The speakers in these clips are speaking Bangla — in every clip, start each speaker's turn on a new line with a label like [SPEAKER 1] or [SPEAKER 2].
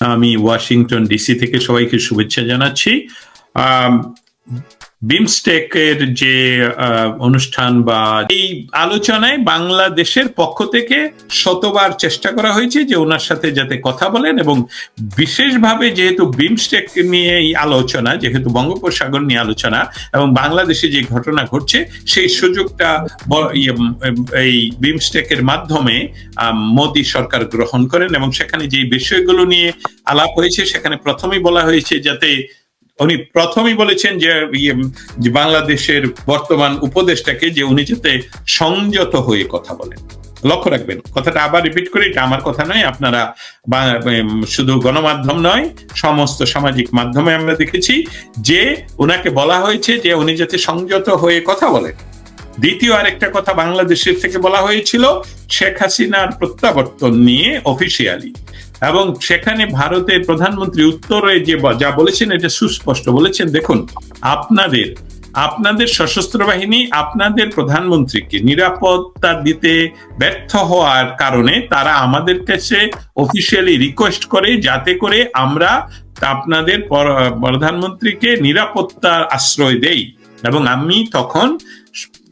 [SPEAKER 1] আমি ওয়াশিংটন ডিসি থেকে সবাইকে শুভেচ্ছা জানাচ্ছি। বিমস্টেকের যে অনুষ্ঠান বা এই আলোচনায় বাংলাদেশের পক্ষ থেকে শতবার চেষ্টা করা হয়েছে যে ওনার সাথে যাতে কথা বলেন এবং বিশেষভাবে যেহেতু বিমস্টেক নিয়ে এই আলোচনা, যেহেতু বঙ্গোপসাগর নিয়ে আলোচনা এবং বাংলাদেশে যে ঘটনা ঘটছে, সেই সুযোগটা এই বিমস্টেকের মাধ্যমে মোদী সরকার গ্রহণ করেন এবং সেখানে যে বিষয়গুলো নিয়ে আলাপ হয়েছে, সেখানে প্রথমেই বলা হয়েছে যাতে উনি প্রথমেই বলেছেন যে ইয়ে, বাংলাদেশের বর্তমান উপদেশটাকে যে উনি যাতে সংযত হয়ে কথা বলেন। লক্ষ্য রাখবেন কথাটা আবার রিপিট করি এটা আমার কথা নয় আপনারা শুধু গণমাধ্যম নয় সমস্ত সামাজিক মাধ্যমে আমরা দেখেছি যে ওনাকে বলা হয়েছে যে উনি যাতে সংযত হয়ে কথা বলেন। দ্বিতীয় আরেকটা কথা বাংলাদেশের থেকে বলা হয়েছিল শেখ হাসিনার প্রত্যাবর্তন নিয়ে অফিসিয়ালি এবং সেখানে ভারতের প্রধানমন্ত্রী উত্তরে যে যা বলেছেন, এটা সুস্পষ্ট বলেছেন। দেখুন, আপনাদের আপনাদের সশস্ত্র বাহিনী আপনাদের প্রধানমন্ত্রীকে নিরাপত্তা দিতে ব্যর্থ হওয়ার কারণে তারা আমাদের কাছে অফিসিয়ালি রিকোয়েস্ট করে যাতে করে আমরা আপনাদের প্রধানমন্ত্রীকে নিরাপত্তার আশ্রয় দেই। এবং আমি তখন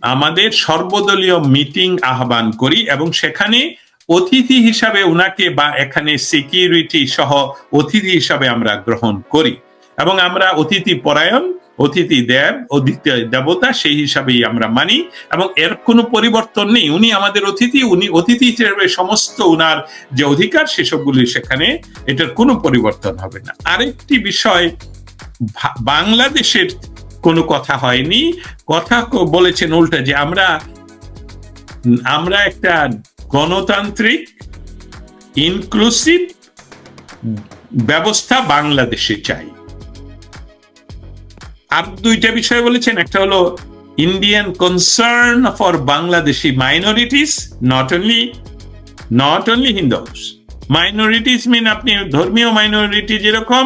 [SPEAKER 1] আমাদের সর্বদলীয় মিটিং আহ্বান করি এবং সেখানে অতিথি হিসাবে উনাকে বা এখানে সিকিউরিটি সহ অতিথি হিসাবে আমরা গ্রহণ করি। এবং আমরা অতিথি পরায়ণ, অতিথি দেব, অতিথি দেবতা সেই হিসাবেই আমরা মানি এবং এর কোনো পরিবর্তন নেই। উনি আমাদের অতিথি, উনি অতিথি হিসেবে সমস্ত উনার যে অধিকার সেসবগুলি সেখানে এটার কোনো পরিবর্তন হবে না। আরেকটি বিষয় বাংলাদেশের কোনো কথা হয়নি। কথা বলেছেন উল্টা যে আমরা আমরা একটা গণতান্ত্রিক ইনক্লুসিভ ব্যবস্থা বাংলাদেশে চাই। আর দুইটা বিষয় বলেছেন, একটা হলো Indian concern for Bangladeshi minorities not only not only Hindus minorities mean আপনি ধর্মীয় মাইনরিটি যেরকম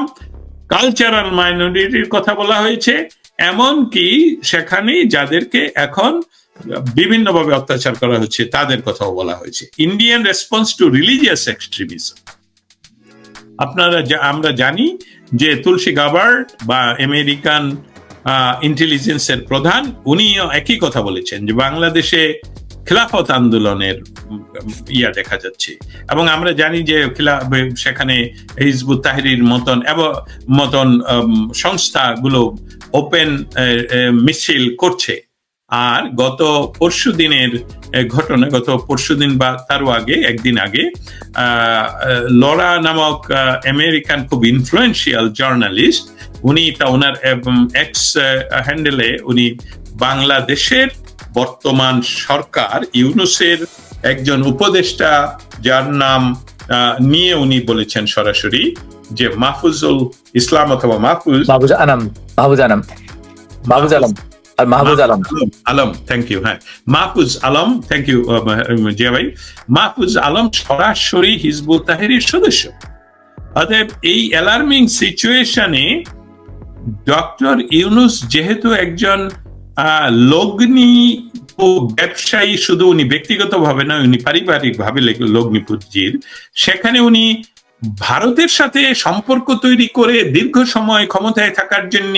[SPEAKER 1] কালচারাল মাইনরিটির কথা বলা হয়েছে, এমনকি সেখানে যাদেরকে এখন বিভিন্নভাবে অত্যাচার করা হচ্ছে, তাদের কথাও বলা হয়েছে। Indian response to religious extremism আপনারা আমরা জানি যে তুলসী গাবার্ড বা আমেরিকান ইন্টেলিজেন্সের প্রধান, উনিও একই কথা বলেছেন যে বাংলাদেশে খিলাফত আন্দোলনের ইয়া দেখা যাচ্ছে। এবং আমরা জানি যে সেখানে হিজবুত তাহরির মতন, এবং, মতন সংস্থাগুলো ওপেন মিছিল করছে। আর গত পরশু দিনের ঘটনা, গত পরশু দিন বা তারও আগে, একদিন আগে লরা নামক আমেরিকান খুব ইনফ্লুয়েন্সিয়াল জার্নালিস্ট উনি তা ওনার এক্স হ্যান্ডেলে উনি বাংলাদেশের বর্তমান সরকার, ইউনুসের একজন উপদেষ্টা, যার নাম নিয়ে উনি বলেছেন সরাসরি যে মাহফুজুল ইসলাম অথবা মাহফুজ
[SPEAKER 2] মাহবুজ আনাম মাহবুজ আনাম মাহবুজ আলম আর মাহবুজ আলম।
[SPEAKER 1] আলম থ্যাংক ইউ হ্যাঁ। মাহফুজ আলম থ্যাংক ইউ জিয়া ভাই মাহফুজ আলম সরাসরি হিজবুত তাহেরির সদস্য। অতএব এই অ্যালার্মিং সিচুয়েশনে ডক্টর ইউনুস যেহেতু একজন লগ্নি ও ব্যবসায়ী শুধু উনি ব্যক্তিগত ভাবে নয় উনি পারিবারিকভাবে লে- লগ্নি পুঁজির সেখানে উনি ভারতের সাথে সম্পর্ক তৈরি করে দীর্ঘ সময় ক্ষমতায় থাকার জন্য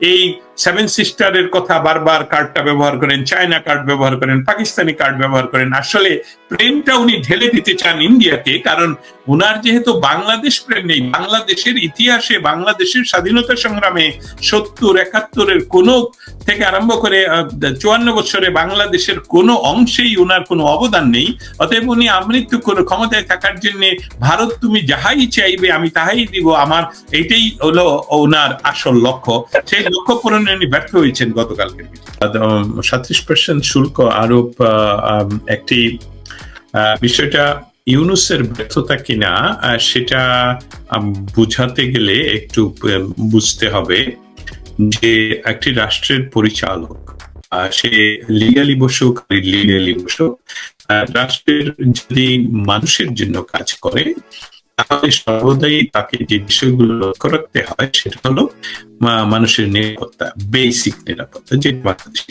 [SPEAKER 1] এই সেভেন সিস্টারের কথা বারবার কার্ডটা ব্যবহার করেন চায়না কার্ড ব্যবহার করেন পাকিস্তানি কার্ড ব্যবহার করেন। আসলে প্রেমটা উনি ঢেলে দিতে চান ইন্ডিয়াকে কারণ উনার যেহেতু বাংলাদেশ প্রেম নেই, বাংলাদেশের ইতিহাসে, বাংলাদেশের স্বাধীনতা সংগ্রামে সত্তর, একাত্তরের কোনো থেকে আরম্ভ করে চুয়ান্ন বছরে বাংলাদেশের কোনো অংশেই উনার কোনো অবদান নেই। অতএব উনি আমৃত্যু করে ক্ষমতায় থাকার জন্য, ভারত তুমি যাহাই চাইবে, আমি তাহাই দিব। আমার এটাই হলো ওনার আসল লক্ষ্য। সেই লক্ষ্য পূরণে উনি ব্যর্থ হয়েছেন গতকালকে। সাতত্রিশ পার্সেন্ট শুল্ক আরোপ একটি বিষয়টা ইউনুসের ব্যর্থতা কিনা সেটা বুঝাতে গেলে একটু বুঝতে হবে যে একটি রাষ্ট্রের পরিচালক সে লিগালি বসুক লিগালি বসুক রাষ্ট্রের যদি মানুষের জন্য কাজ করে তাহলে সর্বদাই তাকে যে বিষয়গুলো লক্ষ্য রাখতে হয় সেটা হলো মানুষের নিরাপত্তা বেসিক নিরাপত্তা যে বাংলাদেশে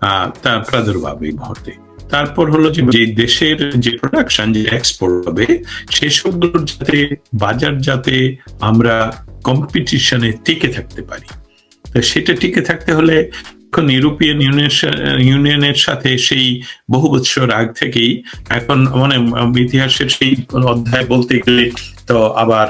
[SPEAKER 1] আহ, তার প্রাদুর্ভাব এই মুহূর্তে। তারপর হলো যে দেশের যে প্রোডাকশন যে এক্সপোর্ট হবে সেসবগুলোর যাতে বাজার যাতে আমরা কম্পিটিশনে টিকে থাকতে পারি। সেটা টিকে থাকতে হলে এখন ইউরোপিয়ান ইউনিয়ন ইউনিয়নের সাথে সেই বহু বছর আগ থেকেই, এখন মানে ইতিহাসের সেই অধ্যায় বলতে গেলে তো আবার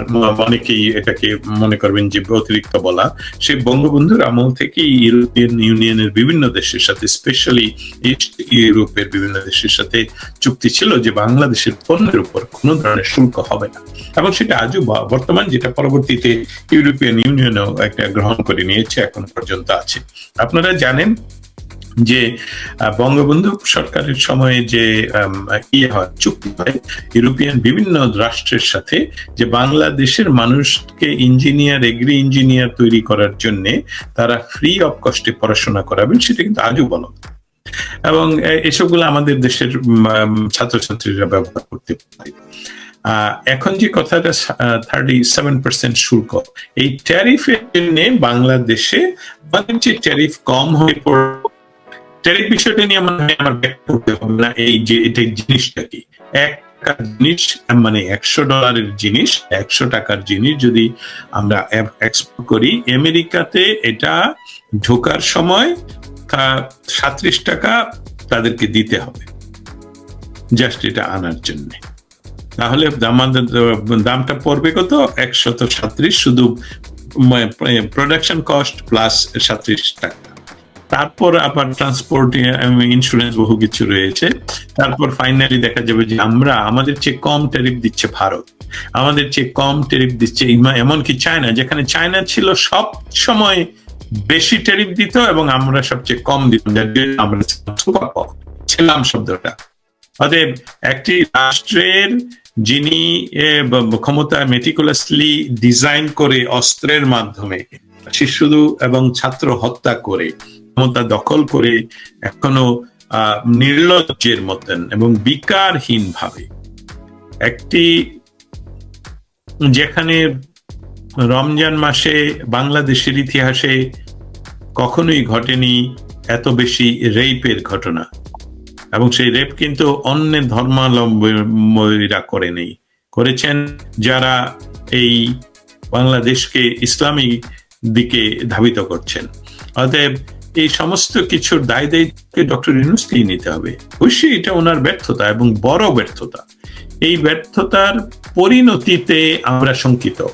[SPEAKER 1] অনেকেই এটাকে মনে করবেন যে অতিরিক্ত বলা। সেই বঙ্গবন্ধুর আমল থেকেই ইউরোপিয়ান ইউনিয়নের বিভিন্ন দেশের সাথে, স্পেশালি ইস্ট ইউরোপের বিভিন্ন দেশের সাথে চুক্তি ছিল যে বাংলাদেশের পণ্যের উপর কোনো ধরনের শুল্ক হবে না। এবং সেটা আজও বর্তমান যেটা পরবর্তীতে ইউরোপিয়ান ইউনিয়নও একটা গ্রহণ করে নিয়েছে, এখন পর্যন্ত আছে। আপনারা জানেন যে বঙ্গবন্ধু সরকারের সময়ে যে ইয়ে হয়, চুক্তি হয়, ইউরোপিয়ান বিভিন্ন রাষ্ট্রের সাথে যে বাংলাদেশের মানুষকে ইঞ্জিনিয়ার এগ্রি ইঞ্জিনিয়ার তৈরি করার জন্য তারা ফ্রি অফ কস্টে পড়াশোনা করাবেন, সেটা কিন্তু আজও বলো এবং এসবগুলো আমাদের দেশের ছাত্রছাত্রীরা ব্যবহার করতে পারে। এখন যে কথাটা থার্টি সেভেন পার্সেন্ট শুল্ক, এই ট্যারিফের জন্য বাংলাদেশে আমাদের যে ট্যারিফ কম হয়ে পড়ল ট্যারিফ বিষয়টা নিয়ে আমার আমার ব্যাখ্যা করতে হবে না, এই যে এটা জিনিসটা কি? একটা জিনিস মানে একশো ডলারের জিনিস, একশো টাকার জিনিস যদি আমরা এক্সপোর্ট করি, আমেরিকাতে এটা ঢোকার সময় সাত্রিশ টাকা তাদেরকে দিতে হবে জাস্ট এটা আনার জন্য। তাহলে আমাদের দামটা পড়বে কত? একশত সাত্রিশ, শুধু প্রোডাকশন কস্ট প্লাস সাত্রিশ টাকা। তারপর আবার ট্রান্সপোর্ট ইন্স্যুরেন্স বহু কিছু রয়েছে। তারপর ফাইনালি দেখা যাবে যে আমরা, আমাদের চেয়ে কম ট্যারিফ দিচ্ছে ভারত। আমাদের চেয়ে কম ট্যারিফ দিচ্ছে এমনকি চায়না, যেখানে চায়না ছিল সব সময় বেশি ট্যারিফ দিত এবং আমরা সবচেয়ে কম দিতাম আমরা ছিলাম শব্দটা। অতএব একটি রাষ্ট্রের যিনি ক্ষমতা মেটিকুলাসলি ডিজাইন করে অস্ত্রের মাধ্যমে শিশু এবং ছাত্র হত্যা করে ক্ষমতা দখল করে এখনও নির্লজ্জের মতন এবং বিকারহীন ভাবে একটি যেখানে রমজান মাসে বাংলাদেশের ইতিহাসে কখনোই ঘটেনি এত বেশি রেপের ঘটনা। এবং সেই রেপ কিন্তু অন্য ধর্মাবলম্বীরা করেনি। করেছেন যারা এই বাংলাদেশকে ইসলামী দিকে ধাবিত করছেন। অতএব এই সমস্ত কিছুর দায় দায়িত্ব ডক্টর ইউনুসকেই নিতে হবে। অবশ্যই এটা ওনার ব্যর্থতা এবং বড় ব্যর্থতা। এই ব্যর্থতার পরিণতিতে আমরা শঙ্কিত।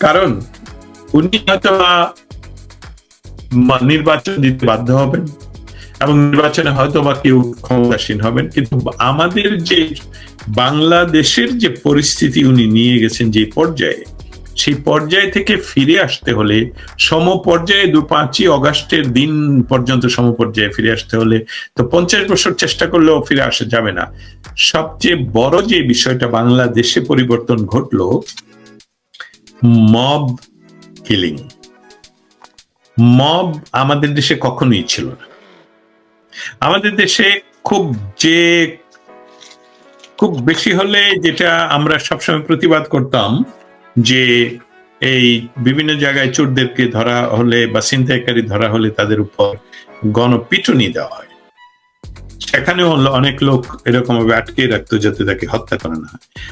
[SPEAKER 1] কারণ উনি হয়তো নির্বাচন দিতে বাধ্য হবেন এবং নির্বাচনে হয়তো বা কেউ ক্ষমতাসীন হবেন। কিন্তু আমাদের যে বাংলাদেশের যে পরিস্থিতি উনি নিয়ে গেছেন যে পর্যায়ে সেই পর্যায় থেকে ফিরে আসতে হলে সম পর্যায়ে দু পাঁচই অগাস্টের দিন পর্যন্ত সম পর্যায়ে ফিরে আসতে হলে তো পঞ্চাশ বছর চেষ্টা করলেও ফিরে আসা যাবে না। সবচেয়ে বড় যে বিষয়টা বাংলাদেশে পরিবর্তন ঘটলো, মব কিলিং। মব আমাদের দেশে কখনোই ছিল না। আমাদের দেশে খুব যে, খুব বেশি হলে যেটা আমরা সবসময় প্রতিবাদ করতাম যে এই বিভিন্ন জায়গায় চোরদেরকে ধরা হলে বা ছিনতাইকারী ধরা হলে তাদের উপর গণপিটুনি দেওয়া হয়। সেখানেও অনেক লোক এরকম ভাবে আটকে রাখতো যাতে তাকে হত্যা করা না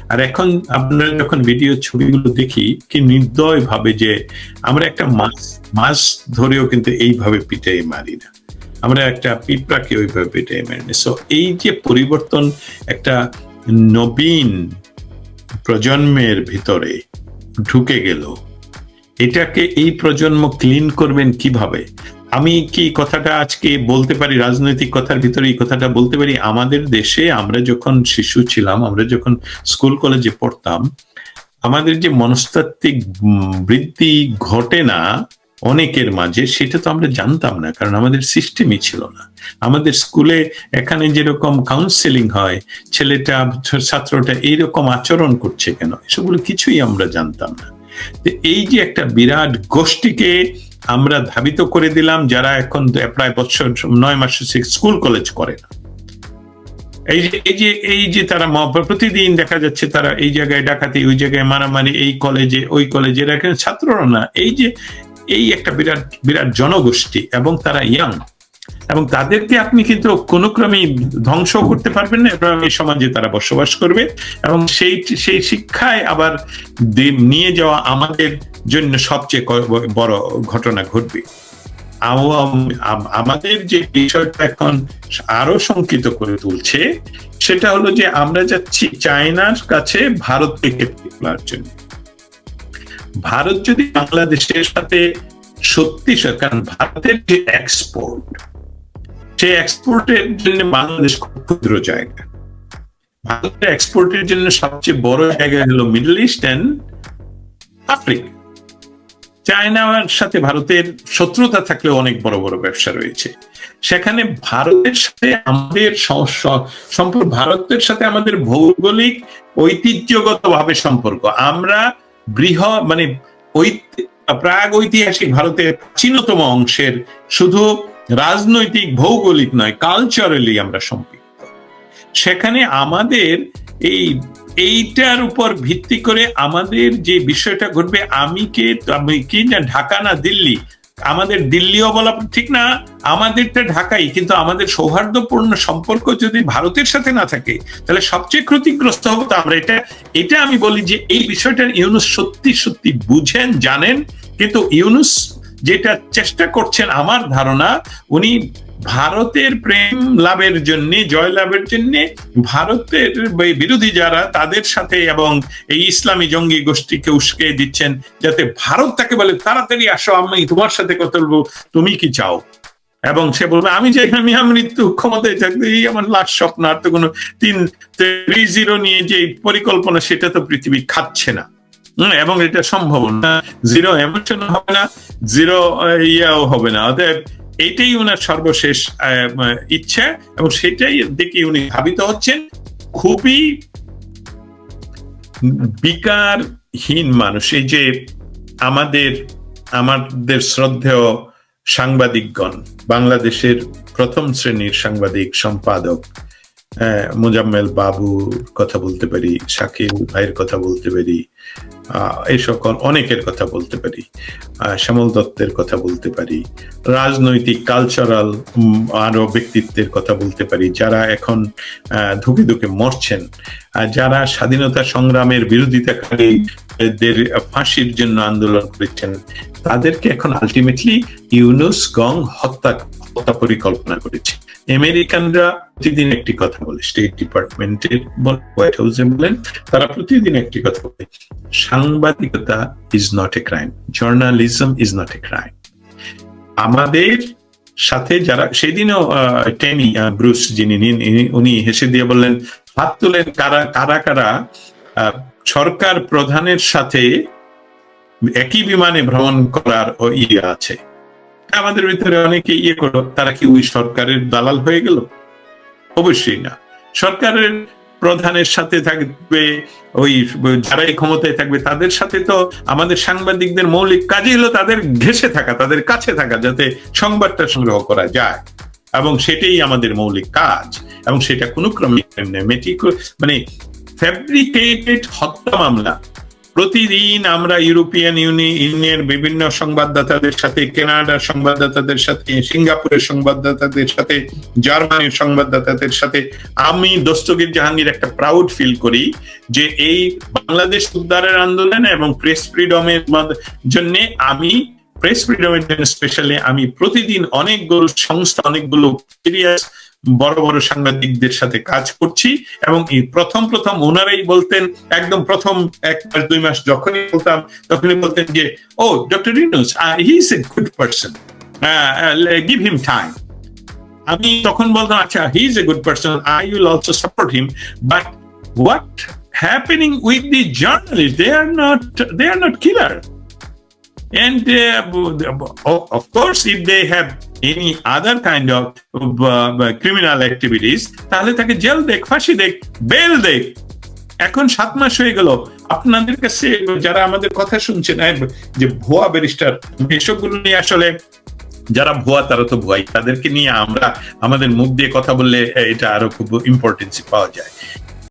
[SPEAKER 1] আর এখন আপনারা যখন ভিডিও ছবিগুলো দেখি, কি নির্দয় ভাবে যে আমরা একটা মাছ মাছ ধরেও কিন্তু এইভাবে পিটে মারি না। আমরা একটা পিঁপড়াকে ওইভাবে পেটে মারিনি সো এই যে পরিবর্তন একটা নবীন প্রজন্মের ভিতরে ঢুকে গেল। এটাকে এই প্রজন্ম ক্লিন করবেন কীভাবে? আমি কি কথাটা আজকে বলতে পারি, রাজনৈতিক কথার ভিতরে এই কথাটা বলতে পারি? আমাদের দেশে আমরা যখন শিশু ছিলাম, আমরা যখন স্কুল কলেজে পড়তাম, আমাদের যে মনস্তাত্ত্বিক বৃদ্ধি ঘটে না অনেকের মাঝে, সেটা তো আমরা জানতাম না, কারণ আমাদের সিস্টেমই ছিল না। আমাদের স্কুলে এখানে যেরকম কাউন্সেলিং হয়, ছেলেটা, ছাত্রটা এইরকম আচরণ করছে কেন, এসবগুলো কিছুই আমরা জানতাম না। এই যে একটা বিরাট গোষ্ঠীকে আমরা ধাবিত করে দিলাম, যারা এখন প্রায় বছর, নয় মাস স্কুল কলেজ করে না। এই যে এই যে এই যে তারা প্রতিদিন দেখা যাচ্ছে তারা এই জায়গায় ডাকাতি, ওই জায়গায় মারামারি, এই কলেজে ওই কলেজে ছাত্ররা না। এই যে এই একটা বিরাট বিরাট জনগোষ্ঠী এবং তারা ইয়াং এবং তাদেরকে আপনি কিন্তু কোনো ক্রমেই ধ্বংস করতে পারবেন না, এবং এই সমাজে তারা বসবাস করবে। এবং সেই সেই শিক্ষায় আবার নিয়ে যাওয়া আমাদের জন্য সবচেয়ে বড় ঘটনা ঘটবে। আমাদের যে বিষয়টা এখন আরও শঙ্কিত করে তুলছে, সেটা হলো যে আমরা যাচ্ছি চায়নার কাছে ভারতকে ক্ষেত্রে তোলার জন্য। ভারত যদি বাংলাদেশের সাথে সত্যি কারণ ভারতের যে এক্সপোর্ট সেই এক্সপোর্টের জন্য বাংলাদেশ খুব ক্ষুদ্র জায়গা। ভারতের এক্সপোর্টের জন্য সবচেয়ে বড় জায়গা হলো মিডল ইস্ট অ্যান্ড আফ্রিকা চায়নার সাথে ভারতের শত্রুতা থাকলেও অনেক বড় বড় ব্যবসা রয়েছে। সেখানে ভারতের সাথে আমাদের সম্পর্ক, ভারতের সাথে আমাদের ভৌগোলিক ঐতিহ্যগত ভাবে সম্পর্ক। আমরা বৃহৎ মানে ঐত- প্রাগ ঐতিহাসিক ভারতের প্রাচীনতম অংশের শুধু রাজনৈতিক ভৌগোলিক নয় কালচারালি আমরা সম্পৃক্ত। সেখানে আমাদের এই, এইটার উপর ভিত্তি করে আমাদের যে বিষয়টা ঘটবে, আমি কে, আমি কি না, ঢাকা না দিল্লি আমাদের দিল্লিও বলা ঠিক না, আমাদেরটা ঢাকাই, কিন্তু আমাদের সৌহার্দ্যপূর্ণ সম্পর্ক যদি ভারতের সাথে না থাকে, তাহলে সবচেয়ে ক্ষতিগ্রস্ত হব তো আমরা। এটা এটা আমি বলি যে এই বিষয়টা ইউনুস সত্যি সত্যি বুঝেন, জানেন, কিন্তু ইউনুস যেটা চেষ্টা করছেন, আমার ধারণা, উনি ভারতের প্রেম লাভের জন্য, জয় লাভের জন্য ভারতের বিরোধী যারা, তাদের সাথে এবং এই ইসলামী জঙ্গি গোষ্ঠীকে উস্কে দিচ্ছেন যাতে ভারত তাকে বলে, তাড়াতাড়ি আসো, আমি তোমার সাথে কথা বলব, তুমি কি চাও? এবং সে বলবে, আমি যে, আমি মৃত্যু ক্ষমতায় থাকতে এই আমার লাস্ট স্বপ্ন, আর তো কোনো তিন থ্রি জিরো নিয়ে যে পরিকল্পনা, সেটা তো পৃথিবী খাচ্ছে না। এবং এটা সম্ভব না। জিরো এমোশন হবে না, জিরো ইয়াও হবে না। অতএব এইটাই ওনার সর্বশেষ ইচ্ছা এবং সেটাই দেখে উনি ভাবিত হচ্ছেন। খুবই বিকারহীন মানুষ। এই যে আমাদের আমাদের শ্রদ্ধেয় সাংবাদিকগণ, বাংলাদেশের প্রথম শ্রেণির সাংবাদিক সম্পাদক মোজাম্মেল বাবুর কথা বলতে পারি, শাকিল ভাইয়ের কথা বলতে পারি এই সকল অনেকের কথা বলতে পারি শ্যামল দত্তের কথা বলতে পারি, রাজনৈতিক কালচারাল আরও ব্যক্তিত্বের কথা বলতে পারি, যারা এখন ধুকে ধুকে মরছেন যারা স্বাধীনতা সংগ্রামের বিরোধিতাকারীদের ফাঁসির জন্য আন্দোলন করেছেন। তাদেরকে এখন আলটিমেটলি ইউনুস গং হত্যা হত্যা পরিকল্পনা করেছে। আমেরিকানরা প্রতিদিন একটি কথা বলে স্টেট ডিপার্টমেন্টের হোয়াইট হাউসে বলেন, তারা প্রতিদিন একটি কথা বলে, সাংবাদিকতা is not a crime journalism is not a crime আমাদের সাথে যারা, সেদিনও টেনি ব্রুস যিনি উনি হেসে দিয়ে বললেন, হাত তুলেন কারা কারা কারা সরকার প্রধানের সাথে একই বিমানে ভ্রমণ করার ইয়ে আছে। আমাদের ভিতরে অনেকে ইয়ে করল তারা কি ওই সরকারের দালাল হয়ে গেল? অবশ্যই না। সরকারের প্রধানের সাথে থাকবে, ওই যারাই ক্ষমতায় থাকবে, তাদের সাথে তো আমাদের সাংবাদিকদের মৌলিক কাজই হলো তাদের ঘেসে থাকা, তাদের কাছে থাকা, যাতে সংবাদটা সংগ্রহ করা যায়। এবং সেটাই আমাদের মৌলিক কাজ। এবং সেটা কোনো ক্রমে মানে ফ্যাব্রিকেটেড হত্যা মামলা। প্রতিদিন আমরা ইউরোপিয়ান ইউনিয়নের বিভিন্ন সংবাদদাতাদের সাথে, কানাডার সংবাদদাতাদের সাথে, সিঙ্গাপুরের সংবাদদাতাদের সাথে, জার্মানির সংবাদদাতাদের সাথে আমি দস্তগীর জাহাঙ্গীর একটা প্রাউড ফিল করি যে এই বাংলাদেশ উদ্ধারের আন্দোলন এবং প্রেস ফ্রিডমের জন্য আমি প্রেস ফ্রিডমের জন্য স্পেশালি আমি প্রতিদিন অনেকগুলো সংস্থা, অনেকগুলো সিরিয়াস বড় বড় সাংবাদিকদের সাথে কাজ করছি এবং এই প্রথম প্রথম ওনারাই বলতেন একদম প্রথম এক মাস দুই মাস যখনই বলতাম তখনই বলতেন যে ও doctor Rinus he is a good person give him time আমি তখন বলতাম আচ্ছা he is a good person I will also support him but what happening with the journalist they are not they are not killer And uh, of of course, if they have other kind of uh, criminal activities, তাহলে তাকে জেল দেখ ফাঁসি দেখ বেল দেখ। এখন সাত মাস হয়ে গেল। আপনাদের কাছে যারা আমাদের কথা শুনছেন যে ভুয়া ব্যারিস্টার এসবগুলো নিয়ে আসলে যারা ভুয়া তারা তো ভুয়াই। তাদেরকে নিয়ে আমরা আমাদের মুখ দিয়ে কথা বললে এটা আরও খুব ইম্পর্টেন্সি পাওয়া যায়।